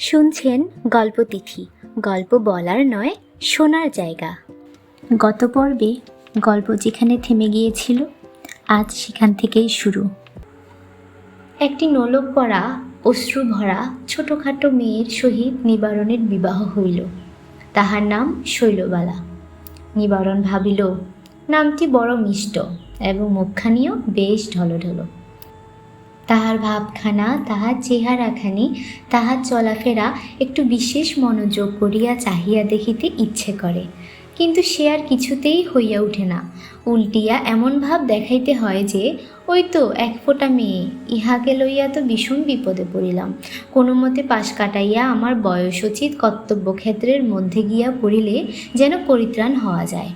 শুনছেন গল্পতিথি। গল্প বলার নয়, শোনার জায়গা। গত পর্বে গল্প যেখানে থেমে গিয়েছিল, আজ সেখান থেকেই শুরু। একটি নোলক পরা, অশ্রু ভরা, ছোটোখাটো মেয়ের সহিত নিবারণের বিবাহ হইল। তাহার নাম শৈলবালা। নিবারণ ভাবিল, নামটি বড় মিষ্ট এবং মুখখানিও বেশ ঢলঢলো। তাহার ভাবখানা, তাহার চেহারাখানি, তাহার চলাফেরা একটু বিশেষ মনোযোগ করিয়া চাহিয়া দেখিতে ইচ্ছে করে। কিন্তু সে আর কিছুতেই হইয়া ওঠে না। উল্টিয়া এমন ভাব দেখাইতে হয় যে, ওই তো এক ফোঁটা মেয়ে, ইহাকে লইয়া তো ভীষণ বিপদে পড়িলাম। কোনো মতে পাশ কাটাইয়া আমার বয়সোচিত কর্তব্যক্ষেত্রের মধ্যে গিয়া পড়িলে যেন পরিত্রাণ হওয়া যায়।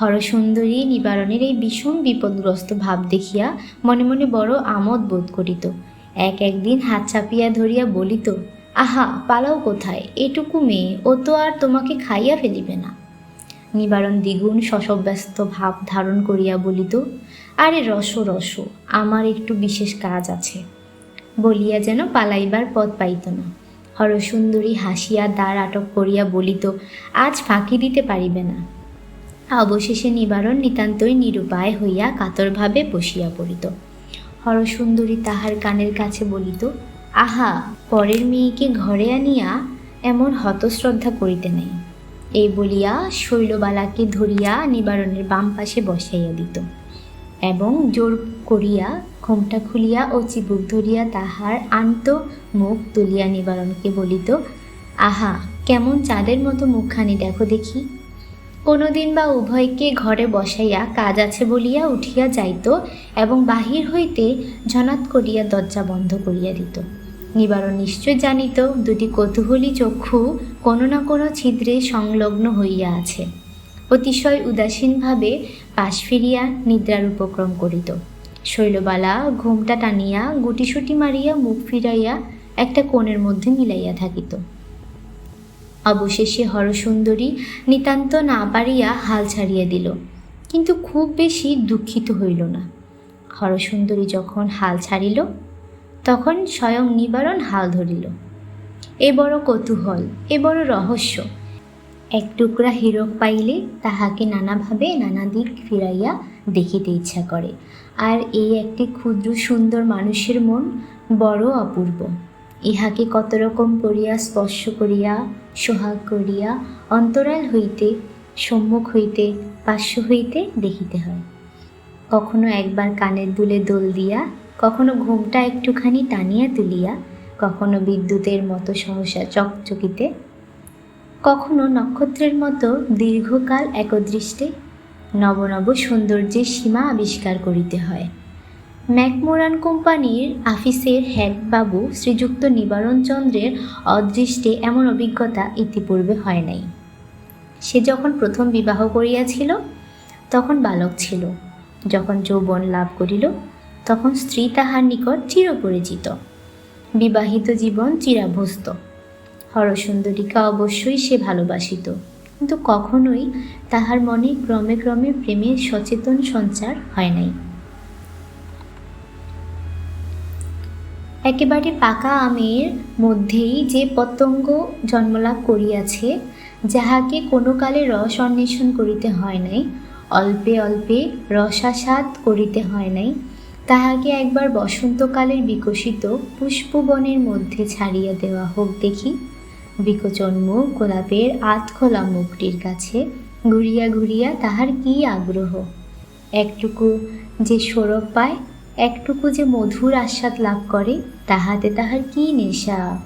হরসুন্দরী নিবারণের এই ভীষণ বিপদগ্রস্ত ভাব দেখিয়া মনে মনে বড় আমোদ বোধ করিত। এক একদিন হাত চাপিয়া ধরিয়া বলিত, আহা, পালাও কোথায়? এটুকু মেয়ে, ও তো আর তোমাকে খাইয়া ফেলিবে না। নিবারণ দ্বিগুণ শশব্যস্ত ভাব ধারণ করিয়া বলিত, আরে রস রস, আমার একটু বিশেষ কাজ আছে। বলিয়া যেন পালাইবার পথ পাইত না। হরসুন্দরী হাসিয়া দ্বার আটক করিয়া বলিত, আজ ফাঁকি দিতে পারিবে না। অবশেষে নিবারণ নিতান্তই নিরুপায় হইয়া কাতরভাবে বসিয়া পড়িত। হরসুন্দরী তাহার কানের কাছে বলিত, আহা, পরের মেয়েকে ঘরে আনিয়া এমন হতশ্রদ্ধা করিতে নাই। এই বলিয়া শৈলবালাকে ধরিয়া নিবারণের বাম পাশে বসাইয়া দিত এবং জোর করিয়া ঘোমটা খুলিয়া ও চিবুক ধরিয়া তাহার আন্ত মুখ তুলিয়া নিবারণকে বলিত, আহা, কেমন চাঁদের মতো মুখখানি দেখো দেখি। কোনোদিন বা উভয়কে ঘরে বসাইয়া কাজ আছে বলিয়া উঠিয়া যাইত এবং বাহির হইতে ঝনাত করিয়া দরজা বন্ধ করিয়া দিত। নিবারণ নিশ্চয় জানিত, দুটি কৌতূহলী চক্ষু কোনো না কোনো ছিদ্রে সংলগ্ন হইয়া আছে। অতিশয় উদাসীনভাবে পাশ ফিরিয়া নিদ্রার উপক্রম করিত। শৈলবালা ঘুমটা টানিয়া গুটিসুটি মারিয়া মুখ ফিরাইয়া একটা কোণের মধ্যে মিলাইয়া থাকিত। অবশেষে হরসুন্দরী নিতান্ত না পারিয়া হাল ছাড়িয়া দিল, কিন্তু খুব বেশি দুঃখিত হইল না। হরসুন্দরী যখন হাল ছাড়িল, তখন স্বয়ং নিবারণ হাল ধরিল। এ বড় কৌতূহল, এ বড় রহস্য। এক টুকরা হীরক পাইলে তাহাকে নানাভাবে নানা দিক ফিরাইয়া দেখিতে ইচ্ছা করে। আর এই একটি ক্ষুদ্র সুন্দর মানুষের মন বড় অপূর্ব। ইহাকে কত রকম করিয়া স্পর্শ করিয়া, সোহাগ করিয়া, অন্তরাল হইতে, সম্মুখ হইতে, পার্শ্ব হইতে দেখিতে হয়। কখনো একবার কানের দুলে দোল দিয়া, কখনো ঘুমটা একটুখানি টানিয়া তুলিয়া, কখনো বিদ্যুতের মতো সহসা চকচকিতে, কখনো নক্ষত্রের মতো দীর্ঘকাল একদৃষ্টে, নব নব সৌন্দর্যের সীমা আবিষ্কার করিতে হয়। ম্যাকমোরান কোম্পানির আফিসের হেড বাবু শ্রীযুক্ত নিবারণ চন্দ্রের অদৃষ্টে এমন অভিজ্ঞতা ইতিপূর্বে হয় নাই। সে যখন প্রথম বিবাহ করিয়াছিল, তখন বালক ছিল। যখন যৌবন লাভ করিল, তখন স্ত্রী তাহার নিকট চিরপরিচিত। বিবাহিত জীবন চিরাভস্ত। হরসুন্দরীকে অবশ্যই সে ভালোবাসিত। কিন্তু কখনোই তাহার মনে ক্রমে ক্রমে প্রেমের সচেতন সঞ্চার হয় নাই। একেবারে পাকা আমের মধ্যেই যে পতঙ্গ জন্মলাভ করিয়াছে, যাহাকে কোনো কালে রস অন্বেষণ করিতে হয় নাই, অল্পে অল্পে রসাস্বাদ করিতে হয় নাই, তাহাকে একবার বসন্তকালের বিকশিত পুষ্পবনের মধ্যে ছাড়িয়া দেওয়া হোক দেখি। বিকচন মুখ গোলাপের আতখোলা মুখটির কাছে ঘুরিয়া ঘুরিয়া তাহার কি আগ্রহ? একটুকু যে সৌরভ পায় একটুকু যে মধুর আস্বাদ লাভ করে, তাহাতে তাহার কি নেশা?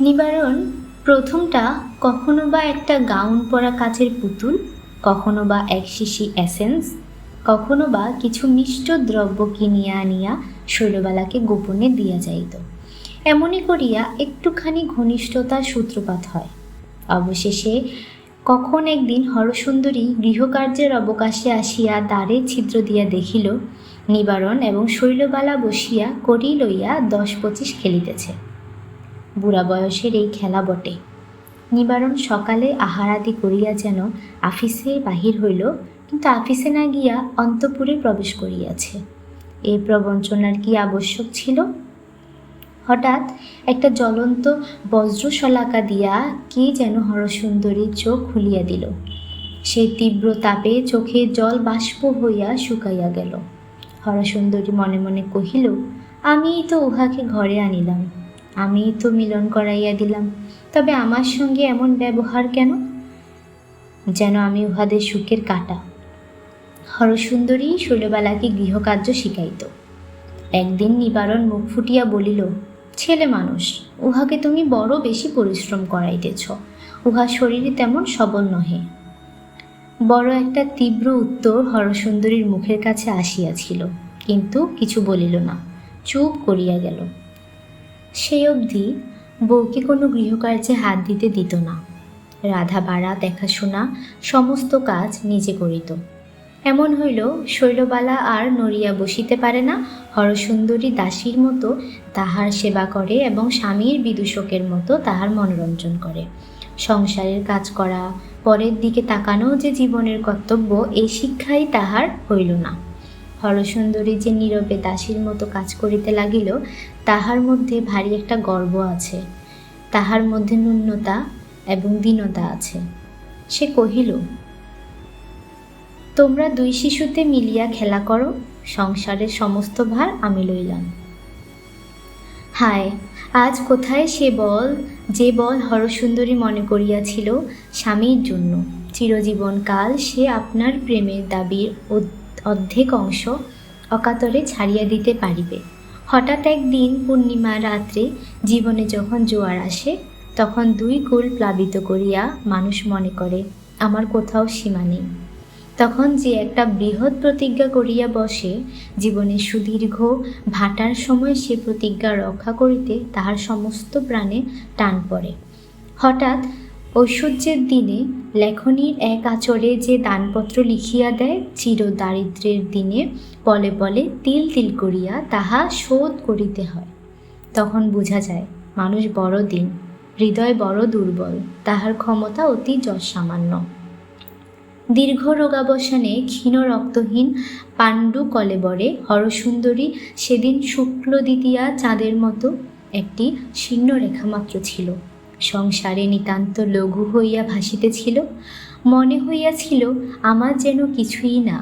নিবারণ, প্রথমটা কখনো বা একটা গাউন পরা কাচের পুতুল, কখনো বা এক শিশি এসেন্স, কখনো বা কিছু মিষ্ট দ্রব্য কিনিয়া আনিয়া শৈলবালাকে গোপনে দিয়া যাইত। এমনই করিয়া একটুখানি ঘনিষ্ঠতার সূত্রপাত হয়। অবশেষে কখন একদিন হরসুন্দরী গৃহকার্যের অবকাশে আসিয়া দ্বারে ছিদ্র দিয়া দেখিল নিবারণ এবং শৈলবালা বসিয়া করি লইয়া দশ পঁচিশ খেলিতেছে। বুড়া বয়সের এই খেলা বটে। নিবারণ সকালে আহারাদি করিয়া যেন আফিসে বাহির হইল, কিন্তু আফিসে না গিয়া অন্তপুরে প্রবেশ করিয়াছে। এই প্রবঞ্চনার কি আবশ্যক ছিল? হঠাৎ একটা জ্বলন্ত বজ্রশলাকা দিয়া কে যেন হরসুন্দরীর চোখ খুলিয়া দিল। সেই তীব্র তাপে চোখের জল বাষ্প হইয়া শুকাইয়া গেল। হরসুন্দরী মনে মনে কহিল, আমিই তো উহাকে ঘরে আনিলাম। আমিই তো মিলন করাইয়া দিলাম। তবে আমার সঙ্গে এমন ব্যবহার কেন? যেন আমি উহাদের সুখের কাটা। হরসুন্দরী শৈলবালাকে গৃহকার্য শিখাইত। একদিন নিবারণ মুখ ফুটিয়া বলিল, ছেলে মানুষ, উহাকে তুমি বড় বেশি পরিশ্রম করাইতেছ। উহা শরীরে তেমন সবল নহে। বড় একটা তীব্র উত্তর হরসুন্দরীর মুখের কাছে আসিয়াছিল, কিন্তু কিছু বলিল না, চুপ করিয়া গেল। সেই অবধি বউকে কোনো গৃহকার্যে হাত দিতে দিত না। রাধা বাড়া, দেখাশোনা, সমস্ত কাজ নিজে করিত। এমন হইল শৈলবালা আর নড়িয়া বসিতে পারে না, হরসুন্দরী দাসীর মতো তাহার সেবা করে এবং স্বামীর বিদূষকের মতো তাহার মনোরঞ্জন করে। সংসারের কাজ করা পরের দিকে তাকানো যে জীবনের কর্তব্য, এই শিক্ষাই তাহার হইল না। হরসুন্দরী যে নীরবে দাসীর মতো কাজ করিতে লাগিল, তাহার মধ্যে ভারী একটা গর্ব আছে। তাহার মধ্যে ন্যূনতা এবং দীনতা আছে। সে কহিল, তোমরা দুই শিশুতে মিলিয়া খেলা করো, সংসারের সমস্ত ভার আমি লইলাম। হায় আজ কোথায় সে বল, যে বল হরসুন্দরী মনে করিয়াছিল স্বামীর জন্য? চিরজীবন কাল সে আপনার প্রেমের দাবির অর্ধেক অংশ অকাতরে ছাড়িয়া দিতে পারিবে। হঠাৎ একদিন পূর্ণিমা রাত্রে জীবনে যখন জোয়ার আসে, তখন দুই কুল প্লাবিত করিয়া মানুষ মনে করে, আমার কোথাও সীমা নেই। তখন যে একটা বৃহৎ প্রতিজ্ঞা করিয়া বসে জীবনের সুদীর্ঘ ভাটার সময় সে প্রতিজ্ঞা রক্ষা করিতে তাহার সমস্ত প্রাণে টান পড়ে। হঠাৎ ঐশ্বর্যের দিনে লেখনীর এক আচরে যে দানপত্র লিখিয়া দেয় চির দারিদ্র্যের দিনে পলে পলে তিল তিল করিয়া তাহা শোধ করিতে হয়। তখন বোঝা যায়, মানুষ বড় দিন হৃদয় বড় দুর্বল, তাহার ক্ষমতা অতি যৎ সামান্য দীর্ঘ রোগাবসানে ক্ষীণ রক্তহীন পাণ্ডু কলেবরে হরসুন্দরী সেদিন শুক্ল দ্বিতীয়া চাঁদের মতো একটি শীর্ণ রেখা মাত্র ছিল। সংসারে নিতান্ত লঘু হইয়া ভাসিতেছিল। মনে হইয়াছিল, আমার যেন কিছুই না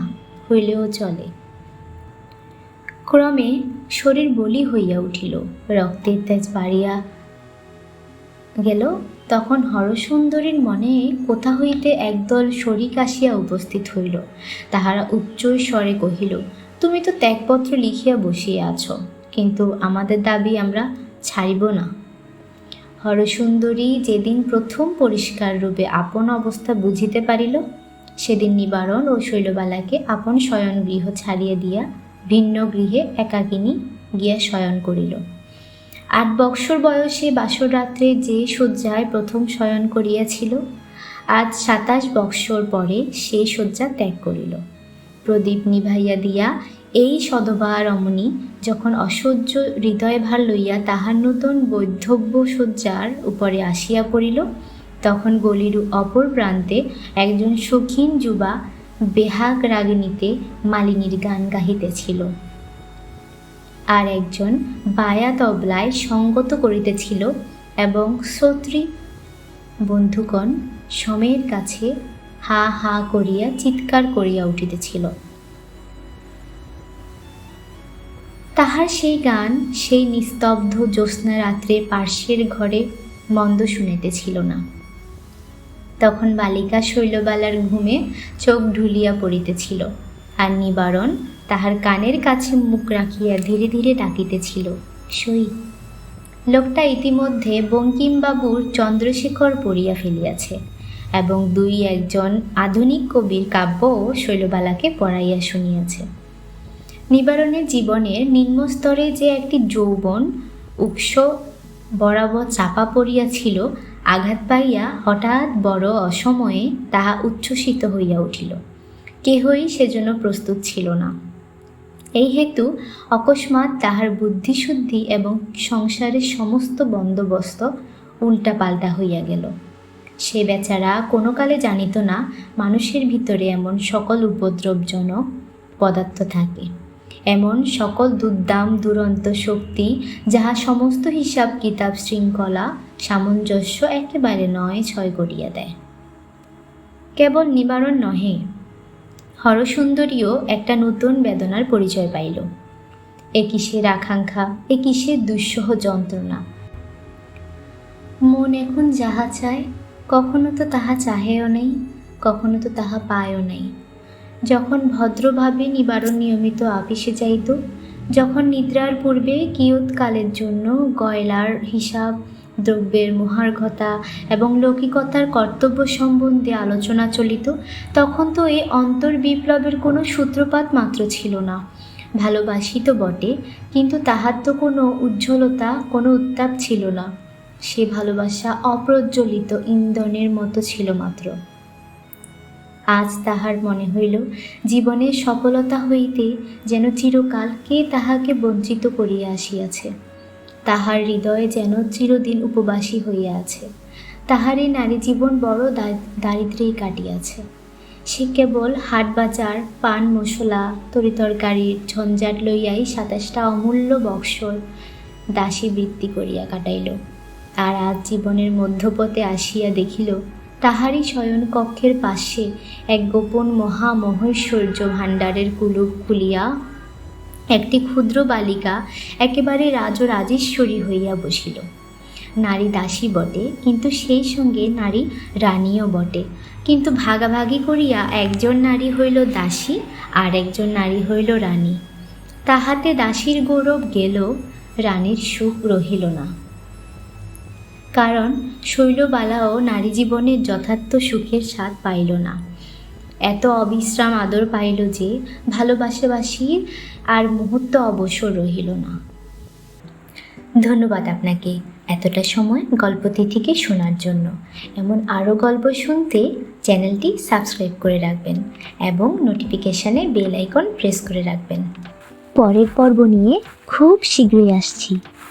হইলেও চলে। ক্রমে শরীর বলি হইয়া উঠিল। রক্তের তেজ বাড়িয়া গেল। তখন হরসুন্দরীর মনে কোথা হইতে একদল শরিক আসিয়া উপস্থিত হইল। তাহারা উচ্চ স্বরে কহিল, তুমি তো ত্যাগপত্র লিখিয়া বসিয়া আছো, কিন্তু আমাদের দাবি আমরা ছাড়িব না হরসুন্দরী যেদিন প্রথম পরিষ্কার রূপে আপন অবস্থা বুঝিতে পারিল, সেদিন নিবারণ ও শৈলবালাকে আপন শয়ন গৃহ ছাড়িয়া দিয়া ভিন্ন গৃহে একাকিনী গিয়া শয়ন করিল। আট বৎসর বয়সে বাসর রাত্রে যে শয্যায় প্রথম শয়ন করিয়াছিল, আজ সাতাশ বৎসর পরে সে শয্যা ত্যাগ করিল। প্রদীপ নিভাইয়া দিয়া এই সদবা রমণী যখন অসহ্য হৃদয়ভার লইয়া তাহার নূতন বৈধব্য শয্যার উপরে আসিয়া পড়িল, তখন গলির অপর প্রান্তে একজন সখিন যুবা বেহাগ রাগিনীতে মালিনীর গান গাহিতেছিল। আর একজন বায়া তবলায় সঙ্গত করিতেছিল এবং শ্রোত্রী বন্ধুগণ সময়ের কাছে হা হা করিয়া চিৎকার করিয়া উঠিতেছিল। তাহার সেই গান সেই নিস্তব্ধ জ্যোৎস্না রাত্রে পার্শ্বের ঘরে মন্দ শুনিতেছিল না। তখন বালিকা শৈলবালার ঘুমে চোখ ঢুলিয়া পড়িতেছিল আর নিবারণ তাহার কানের কাছে মুখ রাখিয়া ধীরে ধীরে ডাকিতেছিল, সই। লোকটা ইতিমধ্যে বঙ্কিমবাবুর চন্দ্রশেখর পড়িয়া ফেলিয়াছে এবং দুই একজন আধুনিক কবির কাব্যও শৈলবালাকে পড়াইয়া শুনিয়াছে। নিবারণের জীবনের নিম্নস্তরে যে একটি যৌবন উৎস বরাবর চাপা পড়িয়াছিল, আঘাত পাইয়া হঠাৎ বড় অসময়ে তাহা উচ্ছ্বসিত হইয়া উঠিল। কেহই সেজন্য প্রস্তুত ছিল না। এই হেতু অকস্মাৎ তাহার বুদ্ধিশুদ্ধি এবং সংসারের সমস্ত বন্দোবস্ত উল্টাপাল্টা হইয়া গেল। সে বেচারা কোনো কালে জানিত না মানুষের ভিতরে এমন সকল উপদ্রবজনক পদার্থ থাকে। এমন সকল দুর্দাম দুরন্ত শক্তি যাহা সমস্ত হিসাব কিতাব শৃঙ্খলা সামঞ্জস্য একেবারে নয় ছয় করিয়া দেয়। কেবল নিবারণ নহে হরসুন্দরীও একটা নতুন বেদনার পরিচয় পাইল। এ কিসের আকাঙ্ক্ষা, এ কিসের দুঃসহ যন্ত্রণা? মন এখন যাহা চায়, কখনো তো তাহা চাহেও নেই, কখনো তো তাহা পায়ও নাই। যখন ভদ্রভাবে নিবারণ নিয়মিত আপিসে যাইত, যখন নিদ্রার পূর্বে কিয়ৎকালের জন্য গয়লার হিসাব দ্রব্যের মহার্ঘতা এবং লৌকিকতার কর্তব্য সম্বন্ধে আলোচনা চলিত, তখন তো এই অন্তর বিপ্লবের কোনো সূত্রপাত মাত্র ছিল না। ভালোবাসিত বটে, কিন্তু তাহার তো কোনো উজ্জ্বলতা, কোনো উত্তাপ ছিল না। সে ভালোবাসা অপ্রজ্বলিত ইন্ধনের মতো ছিল মাত্র। আজ তাহার মনে হইল, জীবনের সফলতা হইতে যেন চিরকাল কে তাহাকে বঞ্চিত করিয়া আসিয়াছে। তাহার হৃদয়ে যেন চিরদিন উপবাসী হইয়া আছে। তাহার এই নারী জীবন বড় দা- দারিদ্র্যেই কাটিয়াছে। সে কেবল হাট বাজার, পান মশলা তরিতরকারির ঝঞ্ঝাট লইয়াই সাতাশটা অমূল্য বৎসর দাসী বৃত্তি করিয়া কাটাইল। আর আজ জীবনের মধ্যপথে আসিয়া দেখিল, তাহারই শয়ন কক্ষের পাশে এক গোপন মহা মহৈশ্বর্য ভাণ্ডারের কুলুপ খুলিয়া একটি ক্ষুদ্র বালিকা একেবারে রাজ রাজেশ্বরী হইয়া বসিল। নারী দাসী বটে, কিন্তু সেই সঙ্গে নারী রানীও বটে। কিন্তু ভাগাভাগি করিয়া একজন নারী হইল দাসী আর একজন নারী হইল রানী। তাহাতে দাসীর গৌরব গেল, রানীর সুখ রহিল না। কারণ শৈলবালাও নারী জীবনের যথার্থ সুখের স্বাদ পাইল না। এত অবিশ্রাম আদর পাইল যে ভালোবাসাবাসির আর মুহূর্ত অবসর রহিল না। ধন্যবাদ আপনাকে এতটা সময় গল্পতিথিকে শোনার জন্য। এমন আরও গল্প শুনতে চ্যানেলটি সাবস্ক্রাইব করে রাখবেন এবং নোটিফিকেশানে বেল আইকন প্রেস করে রাখবেন। পরের পর্ব নিয়ে খুব শীঘ্রই আসছি।